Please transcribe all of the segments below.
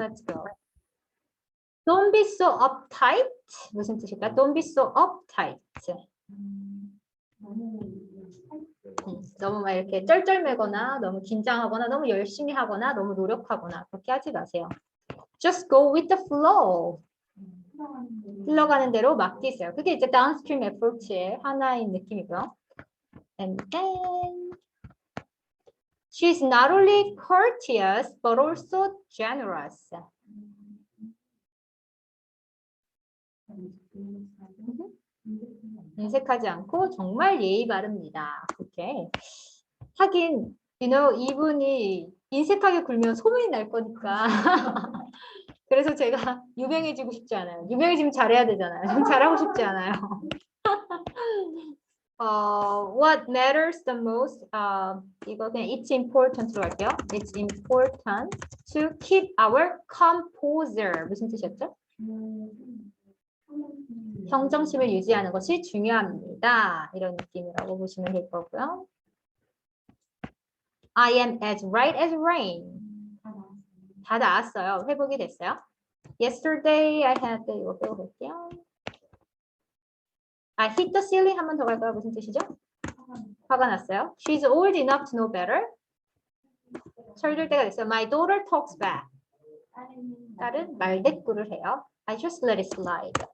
Let's go. Don't be so uptight. 무슨 뜻일까? Don't be so uptight. 음, 너무 막 이렇게 쩔쩔매거나 너무 긴장하거나 너무 열심히 하거나 너무 노력하거나 그렇게 하지 마세요. Just go with the flow. 흘러가는 대로 맡기세요. 그게 이제 downstream approach의 하나인 느낌이고요. And then she's not only courteous but also generous. 인색하지 않고 정말 예의 바릅니다. 오케이. 하긴, you know, 이분이 인색하게 굴면 소문이 날 거니까. 그래서 제가 유명해지고 싶지 않아요. 유명해지면 잘해야 되잖아요. 전 잘하고 싶지 않아요. 어, what matters the most? 어, 이거 그냥 it's important로 할게요. It's important to keep our composure. 무슨 뜻이었죠? 평정심을 유지하는 것이 중요합니다. 이런 느낌이라고 보시면 될 거고요. I am as right as rain. 다 나왔어요. 회복이 됐어요. Yesterday I had 이거 빼고 볼게요. I hit the ceiling 한 번 더 갈까요? 무슨 뜻이죠? 화가 났어요. She's old enough to know better. 철들 때가 됐어요. My daughter talks back. 딸은 말대꾸를 해요. I just let it slide.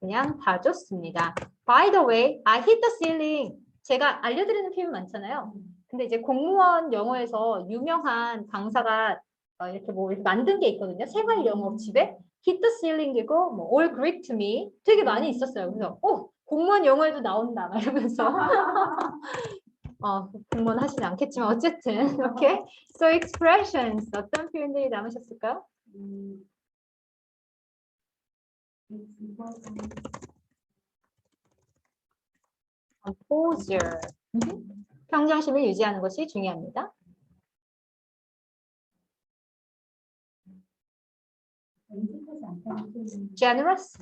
그냥 봐줬습니다. By the way, I hit the ceiling. 제가 알려드리는 표현 많잖아요. 근데 이제 공무원 영어에서 유명한 강사가 어, 이렇게 뭐 이렇게 만든 게 있거든요. 생활 영어 집에 hit the ceiling 되고 뭐 all Greek to me 되게 많이 있었어요. 그래서 어 공무원 영어에도 나온다 막 이러면서 어 공무원 하시지 않겠지만 어쨌든 이렇게 so expressions 어떤 표현들이 남으셨을까요? composure 음. 평정심을 유지하는 것이 중요합니다. Generous.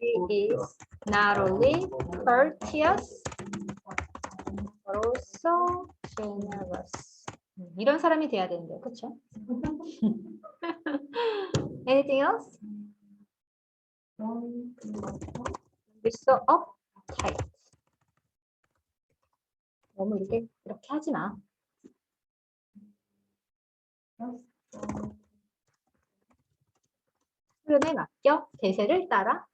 She is not only courteous, but also generous. 음, 이런 사람이 돼야 되는데, 그렇죠? Anything else? Be so uptight. 너무 이렇게 이렇게 하지 마. 흐름에 맡겨 대세를 따라.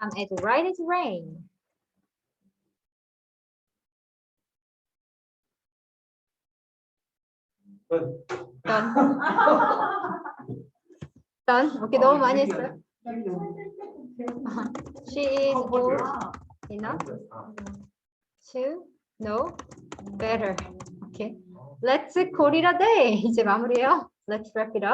I'm as right as rain. 던. 던. 오케이 너무 많이 했어요. She is old enough to know better. Okay. Let's call it a day. 이제 마무리해요. Let's wrap it up.